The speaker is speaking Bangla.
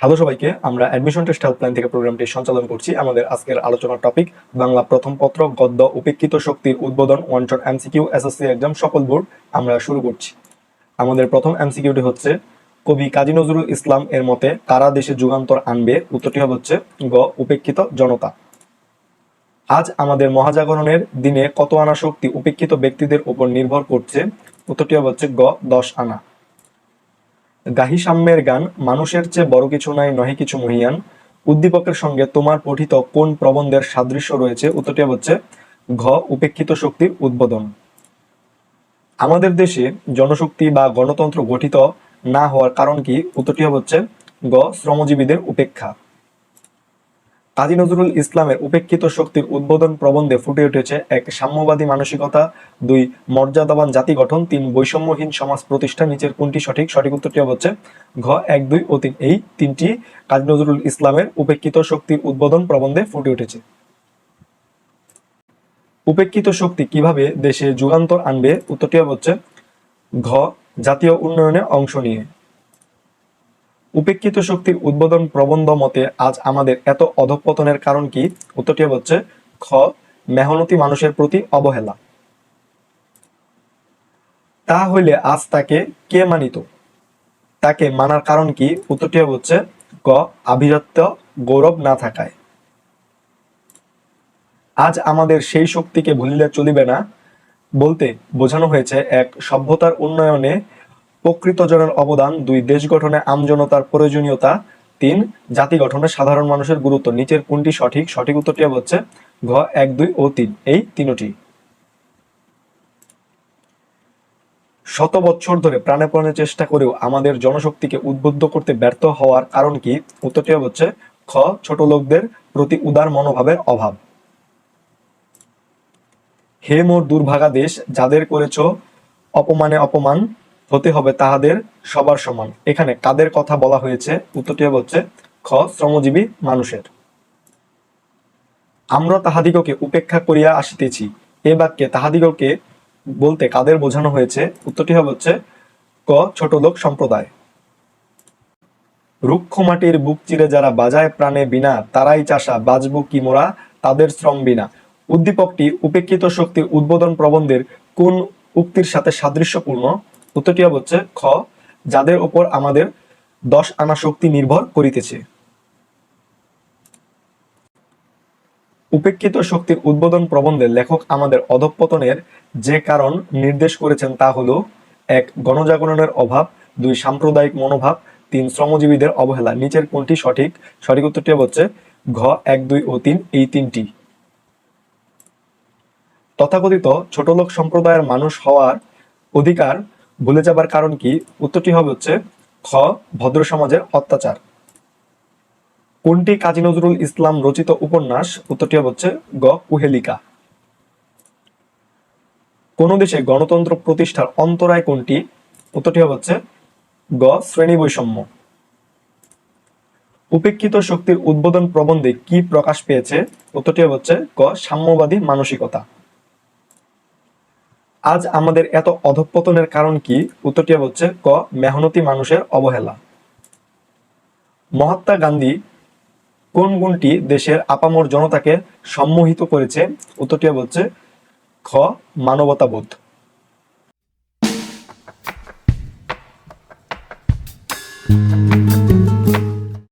হ্যালো সবাইকে, আমরা অ্যাডমিশন টেস্ট হেল্পলাইন থেকে প্রোগ্রামটি সঞ্চালন করছি। আমাদের আজকের আলোচনার টপিক বাংলা প্রথম পত্র, গদ্য, উপেক্ষিত শক্তির উদ্বোধন one shot MCQ SSC exam সকল বোর্ড, আমরা শুরু করছি। আমাদের প্রথম এমসিকিউটি হচ্ছে, কবি কাজী নজরুল ইসলাম এর মতে, কারা দেশে যুগান্তর আনবে? উত্তরটি হচ্ছে, গ, উপেক্ষিত জনতা। আজ আমাদের মহাজাগরণের দিনে কত আনা শক্তি উপেক্ষিত ব্যক্তিদের উপর নির্ভর করছে? উত্তরটি হচ্ছে, গ, দশ আনা। গাহি সাম্যের গান, মানুষের চেয়ে বড় কিছু নাই, নহে কিছু মহিয়ান। উদ্দীপকের সঙ্গে তোমার পঠিত কোন প্রবন্ধের সাদৃশ্য রয়েছে, উত্তরটি হচ্ছে ঘ, উপেক্ষিত শক্তির উদ্বোধন। আমাদের দেশে জনশক্তি বা গণতন্ত্র গঠিত না হওয়ার কারণ কি? উত্তরটি হচ্ছে গ, শ্রমজীবীদের উপেক্ষা। কাজী নজরুল ইসলামের উপেক্ষিত শক্তির উদ্বোধন প্রবন্ধে ফুটে উঠেছে এক সাম্যবাদী মানসিকতা, দুই মর্যাদাবান জাতি গঠন, তিন বৈষম্যহীন সমাজ প্রতিষ্ঠা, নিচের কোনটি সঠিক? সঠিক উত্তরটি হচ্ছে ঘ, এক, দুই ও তিন। এই তিনটি কাজী নজরুল ইসলামের উপেক্ষিত শক্তির উদ্বোধন প্রবন্ধে ফুটে উঠেছে। উপেক্ষিত শক্তি কীভাবে দেশে যুগান্তর আনবে? উত্তরটি হচ্ছে ঘ, জাতীয় উন্নয়নে অংশ নিয়ে। উপেক্ষিত শক্তির উদ্বোধন প্রবন্ধ মতে আজ আমাদের এত অধঃপতনের কারণ কি? উত্তরটি হচ্ছে, খ, মেহনতি মানুষের প্রতি অবহেলা। তা হইলে আজ তাকে কে মানিত? তাকে মানার কারণ কি? উত্তরটি হচ্ছে ক আভিজাত্য গৌরব না থাকায়। আজ আমাদের সেই শক্তিকে ভুলিলে চলিবে না। বলতে বোঝানো হয়েছে, এক সভ্যতার উন্নয়নে প্রকৃতজনের অবদান, দুই, দেশ গঠনে আমজনতার প্রয়োজনীয়তা, তিন, জাতি গঠনে সাধারণ মানুষের গুরুত্ব। নিচের কোনটি সঠিক? সঠিক উত্তরটি হচ্ছে ঘ, এক, দুই ও তিন। এই তিনটি। শত বছর ধরে প্রাণে প্রাণে চেষ্টা করেও আমাদের জনশক্তিকে উদ্বুদ্ধ করতে ব্যর্থ হওয়ার কারণ কি? উত্তরটি হচ্ছে খ, ছোট লোকদের প্রতি উদার মনোভাবের অভাব। হে মোর দুর্ভাগা দেশ, যাদের করেছ অপমানে অপমান হতে হবে তাহাদের সবার সমান। এখানে কাদের কথা বলা হয়েছে? উত্তরটি হচ্ছে, খ, শ্রমজীবী মানুষের। আমরা তাহাদিগকে উপেক্ষা করিয়া আসিতেছি। এ বাক্যে তাহাদিগকে বলতে কাদের বোঝানো হয়েছে? উত্তরটি হচ্ছে, ক, ছোট লোক সম্প্রদায়। রুক্ষ মাটির বুক চিরে যারা বাজায় প্রাণে বিনা, তারাই চাষা বাজবো কি মোরা, তাদের শ্রম বিনা। উদ্দীপকটি উপেক্ষিত শক্তির উদ্বোধন প্রবন্ধের কোন উক্তির সাথে সাদৃশ্যপূর্ণ? উত্তরটি হচ্ছে খ, যাদের ওপর আমাদের দশ আনা শক্তি নির্ভর করিতেছে। উপেক্ষিত শক্তির উদ্বোধন প্রবন্ধে লেখক আমাদের অধঃপতনের যে কারণ নির্দেশ করেছেন তা হলো, এক, গণজাগরণের অভাব, দুই, সাম্প্রদায়িক মনোভাব, তিন, শ্রমজীবীদের অবহেলা। নিচের কোনটি সঠিক? সঠিক উত্তরটি হচ্ছে ঘ, এক, দুই ও তিন, এই তিনটি। তথাকথিত ছোটলোক সম্প্রদায়ের মানুষ হওয়ার অধিকার ভুলে যাবার কারণ কি? উত্তরটি হবে হচ্ছে খ, ভদ্র সমাজের অত্যাচার। কোনটি কাজী নজরুল ইসলাম রচিত উপন্যাস? উত্তরটি হবে হচ্ছে গ, কুহেলিকা। কোন দেশে গণতন্ত্র প্রতিষ্ঠার অন্তরায় কোনটি? উত্তরটি হবে হচ্ছে গ শ্রেণি বৈষম্য উপেক্ষিত শক্তির উদ্বোধন প্রবন্ধে কি প্রকাশ পেয়েছে? উত্তরটি হচ্ছে ক সাম্যবাদী মানসিকতা। আজ আমাদের এত অধঃপতনের কারণ কি? উত্তরটি হচ্ছে ক, মেহনতি মানুষের অবহেলা। মহাত্মা গান্ধী কোন গুণটি দেশের আপামর জনতাকে সম্মোহিত করেছে? উত্তরটি হচ্ছে খ, মানবতাবোধ।